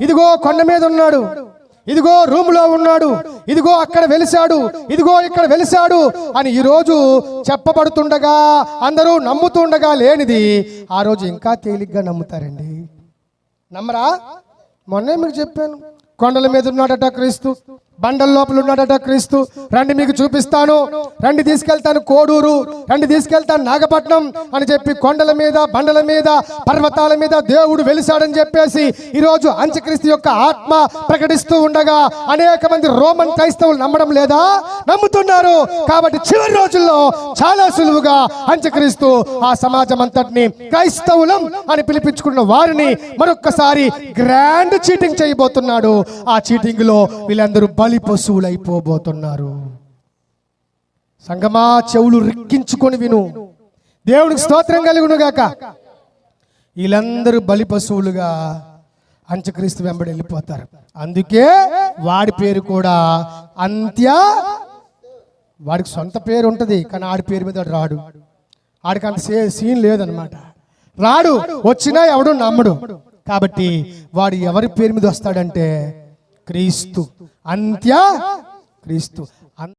ఇదిగో కొండ మీద ఉన్నాడు. ఇదిగో రూములో ఉన్నాడు. ఇదిగో అక్కడ వెలిశాడు. ఇదిగో ఇక్కడ వెలిశాడు అని ఈరోజు చెప్పబడుతుండగా అందరూ నమ్ముతుండగా లేనిది ఆ రోజు ఇంకా తేలిగ్గా నమ్ముతారండి. నమ్మరా? మొన్నే మీకు చెప్పాను. కొండల మీద ఉన్నాడట క్రీస్తు. బండల లోపల ఉన్నాడట క్రీస్తు. రండి మీకు చూపిస్తాను. రండి తీసుకెళ్తాను కోడూరు. రండి తీసుకెళ్తాను నాగపట్నం అని చెప్పి కొండల మీద బండల మీద పర్వతాల మీద దేవుడు వెలిశాడని చెప్పేసి ఈరోజు అంత్యక్రీస్తు యొక్క ఆత్మ ప్రకటిస్తూ ఉండగా అనేక మంది రోమన్ క్రైస్తవులు నమ్మడం లేదా? నమ్ముతున్నారు. కాబట్టి చివరి రోజుల్లో చాలా సులువుగా అంత్యక్రీస్తు ఆ సమాజం అంతటిని క్రైస్తవులం అని పిలిపించుకున్న వారిని మరొక్కసారి గ్రాండ్ చీటింగ్ చేయబోతున్నాడు. ఆ చీటింగ్లో వీళ్ళందరూ బలి పశువులు అయిపోబోతున్నారు సంగమా చెవులు రిక్కించుకొని విను. దేవుడికి స్తోత్రం కలుగును గాక. వీళ్ళందరూ బలి పశువులుగా అంత్యక్రీస్తు వెంబడి వెళ్ళిపోతారు. అందుకే వాడి పేరు కూడా అంత్య. వాడికి సొంత పేరు ఉంటుంది కానీ ఆడి పేరు మీద రాడు. ఆడికి అంత సే సీన్ లేదనమాట. రాడు వచ్చినా ఎవడు నమ్మడు. కాబట్టి వాడు ఎవరి పేరు మీద వస్తాడంటే క్రీస్తు. అంత్య క్రీస్తు.